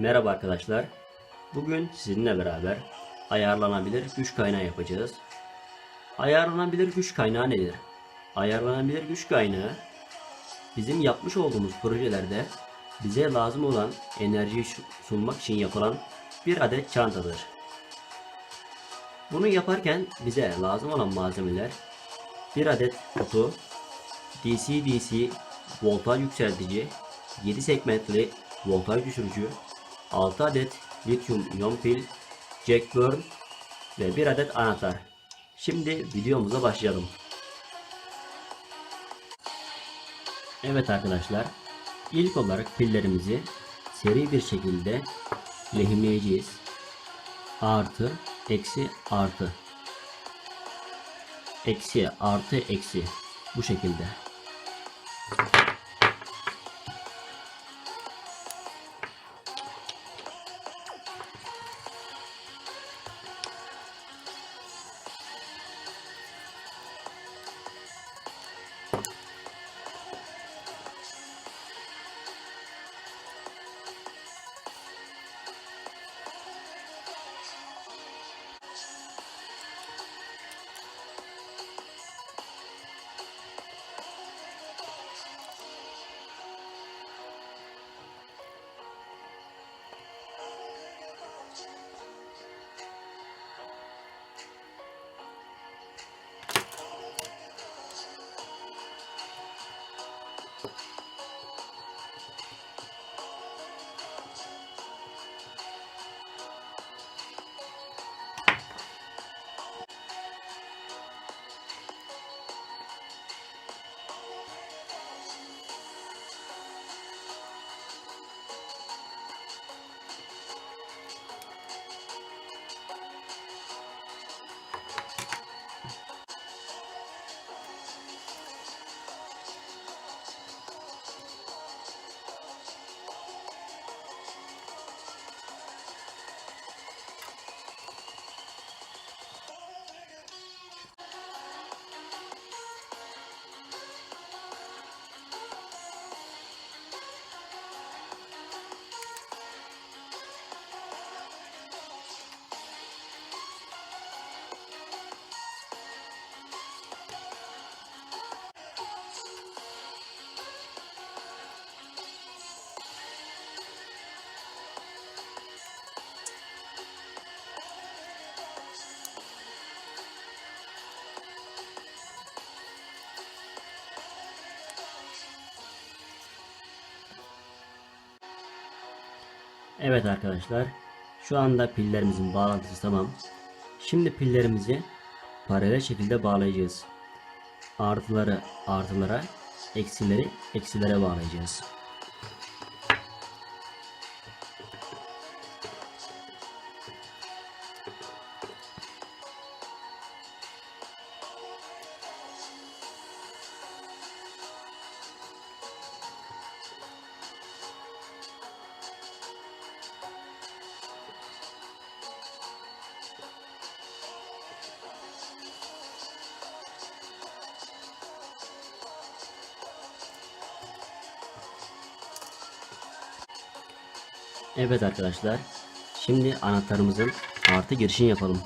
Merhaba arkadaşlar. Bugün sizinle beraber ayarlanabilir güç kaynağı yapacağız. Ayarlanabilir güç kaynağı nedir? Ayarlanabilir güç kaynağı bizim yapmış olduğumuz projelerde bize lazım olan enerjiyi su- sunmak için yapılan bir adet çantadır. Bunu yaparken bize lazım olan malzemeler bir adet kutu, DC-DC voltaj yükseltici, 7 segmentli voltaj düşürücü, 6 adet lityum iyon pil, jack burn ve 1 adet anahtar. Şimdi videomuza başlayalım. Evet arkadaşlar, ilk olarak pillerimizi seri bir şekilde lehimleyeceğiz. Artı, eksi, artı. Eksi, artı, eksi. Bu şekilde. Evet arkadaşlar. Şu anda pillerimizin bağlantısı tamam. Şimdi pillerimizi paralel şekilde bağlayacağız. Artıları artılara, eksileri eksilere bağlayacağız. Evet arkadaşlar. Şimdi anahtarımızın artı girişini yapalım.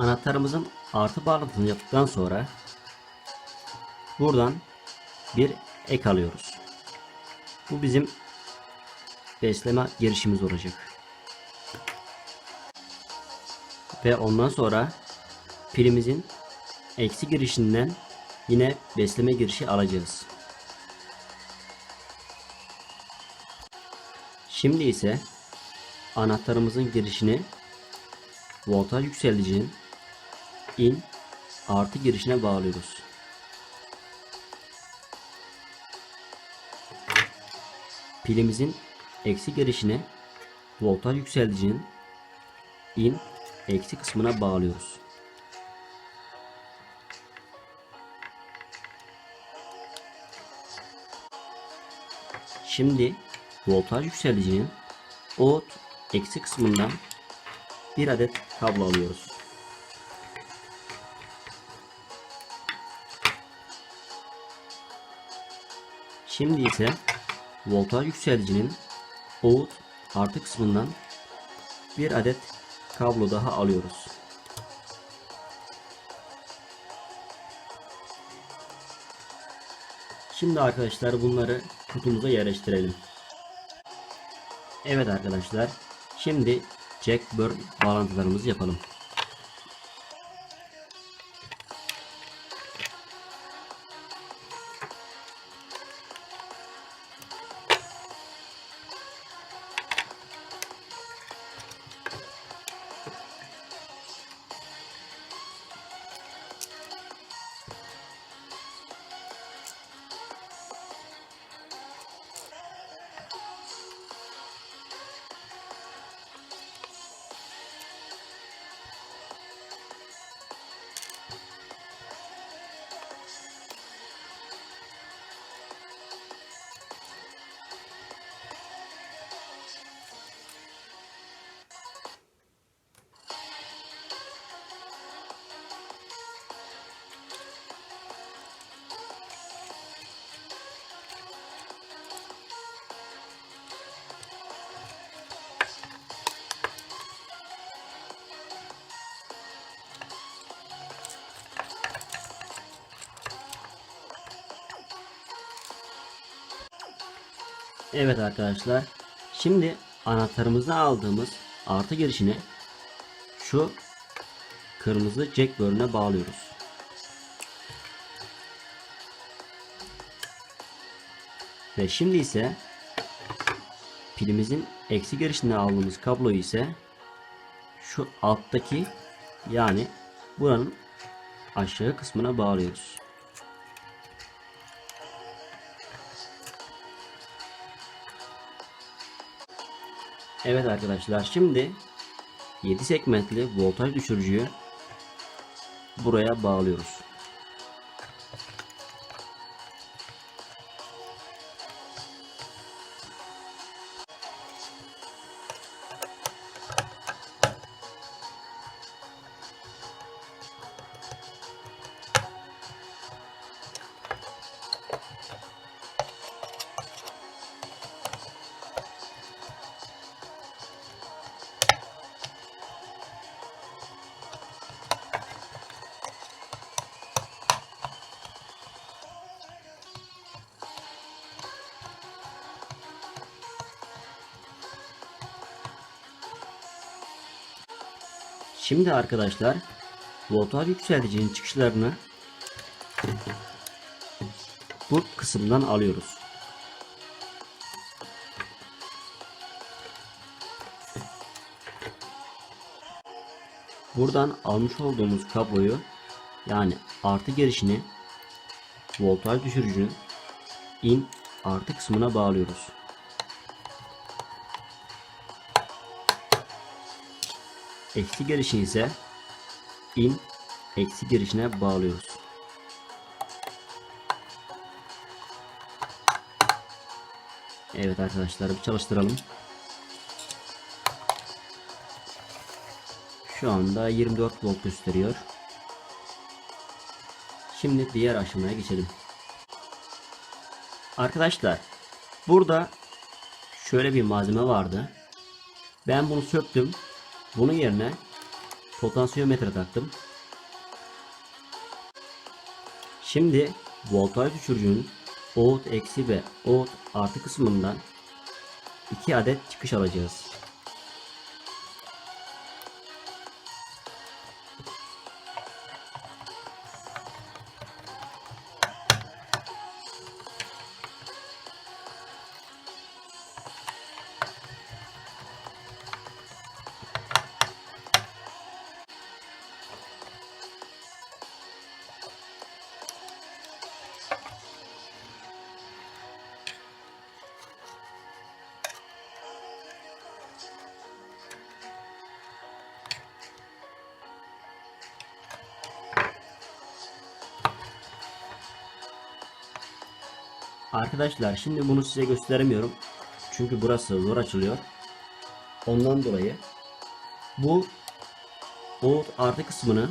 Anahtarımızın artı bağlantısını yaptıktan sonra buradan bir ek alıyoruz. Bu bizim besleme girişimiz olacak. Ve ondan sonra pilimizin eksi girişinden yine besleme girişi alacağız. Şimdi ise anahtarımızın girişini voltaj yükselicinin in artı girişine bağlıyoruz. pilimizin eksi girişini voltaj yükselticinin in eksi kısmına bağlıyoruz. Şimdi voltaj yükselicinin out eksi kısmından bir adet kablo alıyoruz. Şimdi ise voltaj yükselicinin out artı kısmından bir adet kablo daha alıyoruz. Şimdi arkadaşlar bunları kutumuza yerleştirelim. Evet arkadaşlar. Şimdi jack burn bağlantılarımızı yapalım. Evet arkadaşlar. Şimdi anahtarımızı aldığımız artı girişini şu kırmızı jack bölüne bağlıyoruz. Ve şimdi ise pilimizin eksi girişine aldığımız kabloyu ise şu alttaki yani buranın aşağı kısmına bağlıyoruz. Evet arkadaşlar şimdi 7 segmentli voltaj düşürücüyü buraya bağlıyoruz. Şimdi arkadaşlar voltaj yükselticinin çıkışlarını bu kısımdan alıyoruz. Buradan almış olduğumuz kabloyu yani artı girişini voltaj düşürücünün in artı kısmına bağlıyoruz. Eksi girişi ise in eksi girişine bağlıyoruz. Evet arkadaşlar bir çalıştıralım. Şu anda 24 volt gösteriyor. Şimdi diğer aşamaya geçelim. Arkadaşlar burada şöyle bir malzeme vardı. Ben bunu söktüm. Bunun yerine potansiyometre taktım. Şimdi voltaj düşürücünün out eksi ve out artı kısmından 2 adet çıkış alacağız. Arkadaşlar şimdi bunu size gösteremiyorum. Çünkü burası zor açılıyor. Ondan dolayı bu out artı kısmını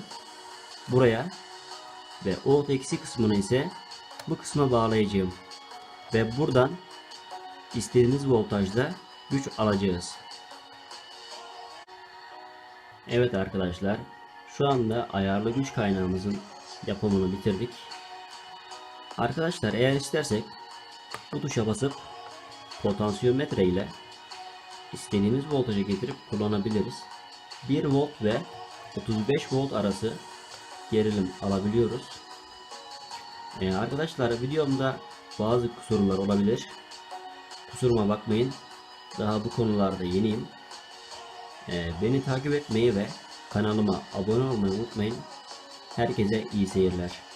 buraya ve out eksi kısmını ise bu kısma bağlayacağım. Ve buradan istediğiniz voltajda güç alacağız. Evet arkadaşlar şu anda ayarlı güç kaynağımızın yapımını bitirdik. Arkadaşlar eğer istersek bu tuşa basıp potansiyometre ile istediğimiz voltaja getirip kullanabiliriz. 1 volt ve 35 volt arası gerilim alabiliyoruz. Ee, arkadaşlar videomda bazı kusurlar olabilir. Kusuruma bakmayın. Daha bu konularda yeniyim. Ee, beni takip etmeyi ve kanalıma abone olmayı unutmayın. Herkese iyi seyirler.